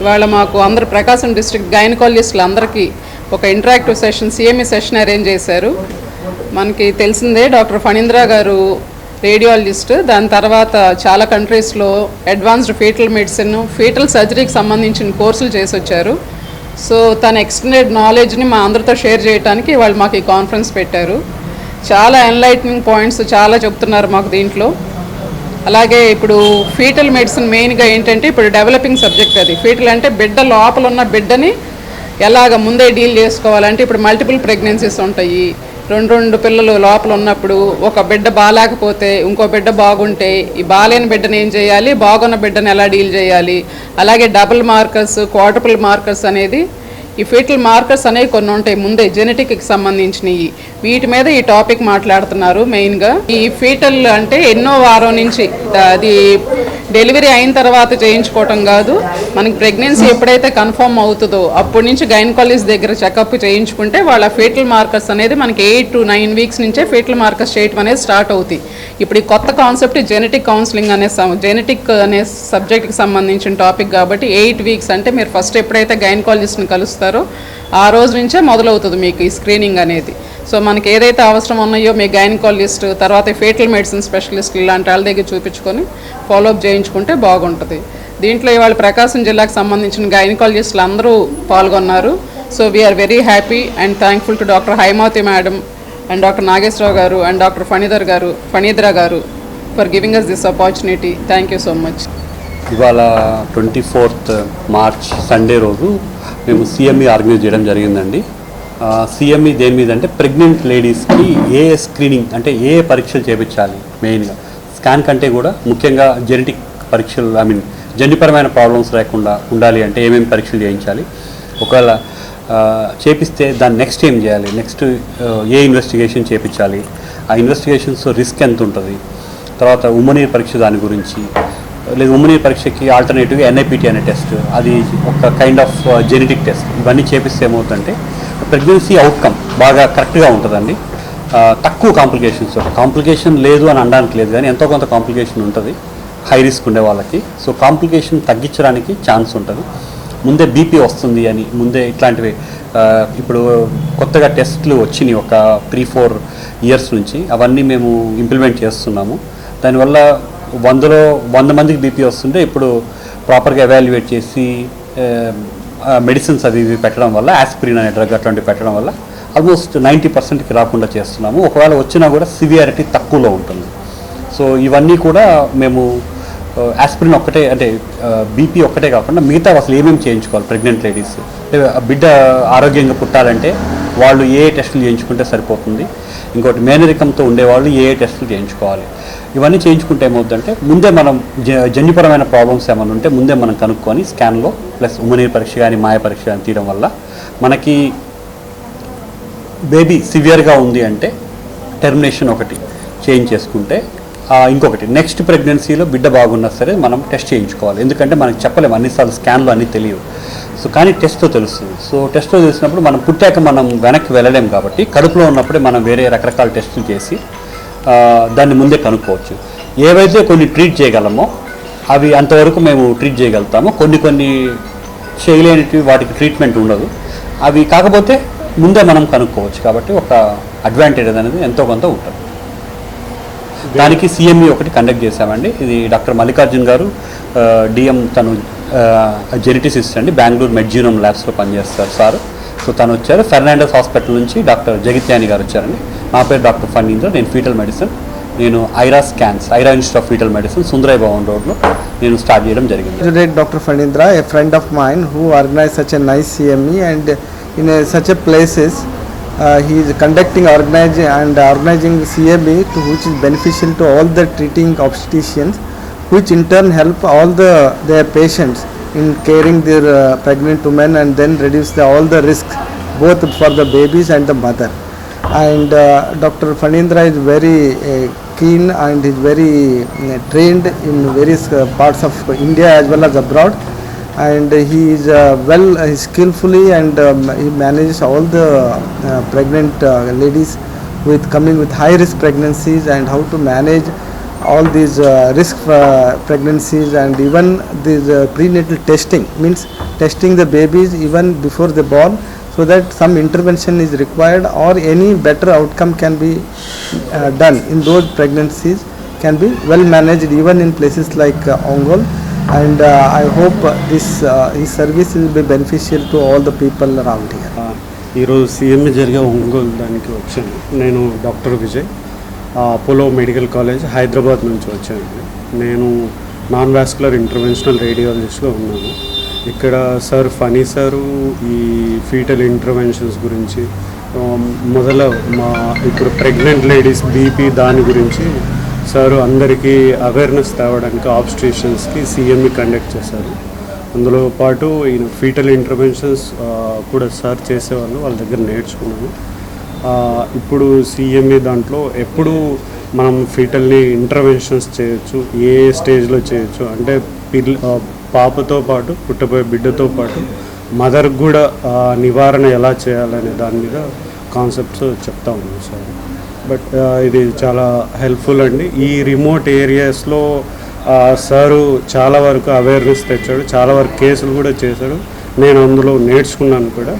ఇవాళ మాకు అందరు ప్రకాశం డిస్ట్రిక్ట్ గైనకాలజిస్టులు అందరికీ ఒక interactive session C M E session arrange చేశారు. మనకి తెలిసిందే డాక్టర్ ఫణీంద్ర గారు రేడియాలజిస్ట్ దాని తర్వాత చాలా కంట్రీస్లో అడ్వాన్స్డ్ ఫీటల్ మెడిసిన్ ఫీటల్ సర్జరీకి సంబంధించిన కోర్సులు చేసి వచ్చారు. సో తన ఎక్స్టెండెడ్ నాలెడ్జ్ని మా అందరితో షేర్ చేయడానికి వాళ్ళు మాకు ఈ కాన్ఫరెన్స్ పెట్టారు. చాలా ఎన్లైటనింగ్ పాయింట్స్ చాలా చెప్తున్నారు మాకు దీంట్లో. అలాగే ఇప్పుడు ఫీటల్ మెడిసిన్ మెయిన్గా ఏంటంటే ఇప్పుడు డెవలపింగ్ సబ్జెక్ట్ అది. ఫీటల్ అంటే బిడ్డ లోపల ఉన్న బిడ్డని ఎలాగ ముందే డీల్ చేసుకోవాలంటే ఇప్పుడు మల్టిపుల్ ప్రెగ్నెన్సీస్ ఉంటాయి. రెండు రెండు పిల్లలు లోపల ఉన్నప్పుడు ఒక బిడ్డ బాగాలేకపోతే ఇంకో బిడ్డ బాగుంటే ఈ బాలేని బిడ్డని ఏం చేయాలి? బాగున్న బిడ్డని ఎలా డీల్ చేయాలి? అలాగే డబుల్ మార్కర్స్ క్వార్టపుల్ మార్కర్స్ అనేది ఈ ఫీటల్ మార్కర్స్ అనేవి కొన్ని ఉంటాయి ముందే జెనెటిక్కి సంబంధించినవి. వీటి మీద ఈ టాపిక్ మాట్లాడుతున్నారు మెయిన్గా. ఈ ఫీటల్ అంటే ఎన్నో వారం నుంచి అది డెలివరీ అయిన తర్వాత చేయించుకోవటం కాదు. మనకి ప్రెగ్నెన్సీ ఎప్పుడైతే కన్ఫర్మ్ అవుతుందో అప్పటి నుంచి గైనకాలజిస్ట్ దగ్గర చెకప్ చేయించుకుంటే వాళ్ళ ఫీటల్ మార్కర్స్ అనేది మనకి ఎయిట్ టు నైన్ వీక్స్ నుంచే ఫీటల్ మార్కర్స్ చేయటం అనేది స్టార్ట్ అవుతాయి. ఇప్పుడు ఈ కొత్త కాన్సెప్ట్ జెనెటిక్ కౌన్సిలింగ్ అనే జెనెటిక్ అనే సబ్జెక్ట్కి సంబంధించిన టాపిక్ కాబట్టి ఎయిట్ వీక్స్ అంటే మీరు ఫస్ట్ ఎప్పుడైతే గైనకాలజిస్ట్ని కలుస్తారు ఆ రోజు నుంచే మొదలవుతుంది మీకు ఈ స్క్రీనింగ్ అనేది. సో మనకి ఏదైతే అవసరం ఉన్నాయో మీ గైనకాలజిస్ట్ తర్వాత ఫేటల్ మెడిసిన్ స్పెషలిస్ట్ ఇలాంటి వాళ్ళ దగ్గర చూపించుకొని ఫాలోఅప్ చేయించుకుంటే బాగుంటుంది. దీంట్లో ఇవాళ ప్రకాశం జిల్లాకు సంబంధించిన గైనకాలజిస్టులు అందరూ పాల్గొన్నారు. So we are very happy and thankful to doctor Haimavathi madam and doctor Nageswararao garu and doctor Phanidhar garu Phanidhara garu for giving us this opportunity thank you so much ఇవాళ ట్వంటీ ఫోర్త్ మార్చ్ సండే రోజు మేము CME organise చేయడం జరిగిందండి. CME దేని మీద అంటే pregnant లేడీస్కి ఏ screening అంటే ఏ పరీక్షలు చేయించాలి మెయిన్గా. స్కాన్ కంటే కూడా ముఖ్యంగా జెనెటిక్ పరీక్షలు ఐ మీన్ జన్యుపరమైన ప్రాబ్లమ్స్ లేకుండా ఉండాలి అంటే ఏమేమి పరీక్షలు చేయించాలి. ఒకవేళ చేపిస్తే దాన్ని నెక్స్ట్ ఏం చేయాలి? నెక్స్ట్ ఏ ఇన్వెస్టిగేషన్ చేయించాలి ఆ ఇన్వెస్టిగేషన్స్ రిస్క్ ఎంత ఉంటుంది తర్వాత ఉమ్మనీర్ పరీక్ష దాని గురించి లేదు ఉమ్మనీర్ పరీక్షకి ఆల్టర్నేటివ్గా ఎన్ఐపిటి అనే టెస్ట్ అది ఒక కైండ్ ఆఫ్ జెనెటిక్ టెస్ట్ ఇవన్నీ చేపిస్తే ఏమవుతుందంటే ప్రెగ్నెన్సీ అవుట్కమ్ బాగా కరెక్ట్గా ఉంటుందండి. తక్కువ కాంప్లికేషన్స్ కాంప్లికేషన్ లేదు అని అనడానికి లేదు కానీ ఎంతో కొంత కాంప్లికేషన్ ఉంటుంది. హై రిస్క్ ఉండే వాళ్ళకి. సో కాంప్లికేషన్ తగ్గించడానికి ఛాన్స్ ఉంటుంది. ముందే బీపీ వస్తుంది అని ముందే ఇట్లాంటివి ఇప్పుడు కొత్తగా టెస్ట్లు వచ్చినాయి ఒక త్రీ ఫోర్ ఇయర్స్ నుంచి. అవన్నీ మేము ఇంప్లిమెంట్ చేస్తున్నాము. దానివల్ల వందలో వంద మందికి బీపీ వస్తుంటే ఇప్పుడు ప్రాపర్గా ఎవాల్యుయేట్ చేసి మెడిసిన్స్ అవి ఇవి పెట్టడం వల్ల ఆస్పిరిన్ అనే డ్రగ్ అట్లాంటివి పెట్టడం వల్ల ఆల్మోస్ట్ నైంటీ పర్సెంట్కి రాకుండా చేస్తున్నాము. ఒకవేళ వచ్చినా కూడా సివియారిటీ తక్కువలో ఉంటుంది. సో ఇవన్నీ కూడా మేము ఆస్పిరిన్ ఒక్కటే అంటే బీపీ ఒక్కటే కాకుండా మిగతా అసలు ఏమేమి చేయించుకోవాలి ప్రెగ్నెంట్ లేడీస్ బిడ్డ ఆరోగ్యంగా పుట్టాలంటే వాళ్ళు ఏ టెస్టులు చేయించుకుంటే సరిపోతుంది? ఇంకోటి మేనరికంతో ఉండేవాళ్ళు ఏ టెస్టులు చేయించుకోవాలి? ఇవన్నీ చేయించుకుంటే ఏమవుతుందంటే ముందే మనం జ జన్యుపరమైన ప్రాబ్లమ్స్ ఏమైనా ఉంటే ముందే మనం కనుక్కొని స్కాన్లో ప్లస్ ఉమనీర్ పరీక్ష కానీ మాయ పరీక్ష కానీ తీయడం వల్ల మనకి బేబీ సివియర్గా ఉంది అంటే టెర్మినేషన్ ఒకటి చేంజ్ చేసుకుంటే ఇంకొకటి. నెక్స్ట్ ప్రెగ్నెన్సీలో బిడ్డ బాగున్నా సరే మనం టెస్ట్ చేయించుకోవాలి. ఎందుకంటే మనకు చెప్పలేము అన్నిసార్లు స్కాన్లో అన్నీ తెలియవు. సో కానీ టెస్ట్తో తెలుస్తుంది. సో టెస్ట్తో తెలిసినప్పుడు మనం పుట్టాక మనం వెనక్కి వెళ్ళలేం కాబట్టి కడుపులో ఉన్నప్పుడే మనం వేరే రకరకాల టెస్టులు చేసి దాన్ని ముందే కనుక్కోవచ్చు. ఏవైతే కొన్ని ట్రీట్ చేయగలమో అవి అంతవరకు మేము ట్రీట్ చేయగలుగుతాము. కొన్ని కొన్ని చేయలేనివి వాటికి ట్రీట్మెంట్ ఉండదు. అవి కాకపోతే ముందే మనం కనుక్కోవచ్చు కాబట్టి ఒక అడ్వాంటేజ్ అనేది ఎంతో కొంత ఉంటుంది. దానికి సిఎంఈ ఒకటి కండక్ట్ చేశామండి. ఇది డాక్టర్ మల్లికార్జున్ గారు డిఎం తను జెనెటిసిస్ట్ అండి. బెంగళూరు మెడ్జీనోమ్ ల్యాబ్స్లో పనిచేస్తారు సార్. సో తను వచ్చారు ఫెర్నాండస్ హాస్పిటల్ నుంచి డాక్టర్ జగిత్యాని గారు వచ్చారండి నా పేరు డాక్టర్ ఫనీంద్ర నేను ఫీటల్ మెడిసిన్ నేను Ira scans Ira institute of fetal medicine Sundarayya Bhavan రోడ్లో నేను స్టార్ట్ చేయడం జరిగింది Today, Dr. Fanindra, a friend of mine who organized such a nice CME and in a, such a places, uh, he is conducting organizing and organizing CME to which is beneficial to all the treating obstetricians, which in turn help all the their patients in caring their uh, pregnant women and then reduce the, all the risks both for the babies and the mother. And uh, Dr. Fanindra is very uh, keen and is very uh, trained in various parts of India as well as abroad. And he is uh, well, uh, skillfully and um, he manages all the uh, pregnant uh, ladies with coming with high risk pregnancies and how to manage all these uh, risk uh, pregnancies and even these uh, prenatal testing means testing the babies even before they born so that some intervention is required or any better outcome can be uh, done in those pregnancies can be well managed even in places like uh, Ongol and uh, I hope uh, this uh, this service will be beneficial to all the people around here. ఆ, ఈరోజు సీఎంఏ జరిగే ఒంగోలు దానికి వచ్చాను నేను doctor Vijay ఆ, Apollo medical college Hyderabad నుంచి వచ్చాను నేను నాన్ వాస్కులర్ ఇంటర్వెన్షనల్ రేడియాలజిస్ట్లో ఉన్నాను ఇక్కడ సార్ ఫనీ సారు ఈ ఫీటల్ ఇంటర్వెన్షన్స్ గురించి మొదల మా ఇప్పుడు ప్రెగ్నెంట్ లేడీస్ బీపీ దాని గురించి సార్ అందరికీ అవేర్నెస్ తేవడానికి ఆబ్స్ట్రేషన్స్కి సీఎంఈ కండక్ట్ చేశారు. అందులో పాటు ఈయన ఫీటల్ ఇంటర్వెన్షన్స్ కూడా సార్ చేసేవాళ్ళు వాళ్ళ దగ్గర నేర్చుకున్నాను. ఇప్పుడు సీఎంఈ దాంట్లో ఎప్పుడు మనం ఫీటల్ని ఇంటర్వెన్షన్స్ చేయొచ్చు ఏ స్టేజ్లో చేయొచ్చు అంటే పిల్ల పాపతో పాటు పుట్టబోయే బిడ్డతో పాటు మదర్ కూడా నివారణ ఎలా చేయాలనే దాని మీద కాన్సెప్ట్స్ చెప్తా ఉన్నాం సార్. బట్ ఇది చాలా హెల్ప్ఫుల్ అండి. ఈ రిమోట్ ఏరియాస్లో సారు చాలా వరకు అవేర్నెస్ తెచ్చాడు. చాలా వరకు కేసులు కూడా చేశాడు. నేను అందులో నేర్చుకున్నాను కూడా.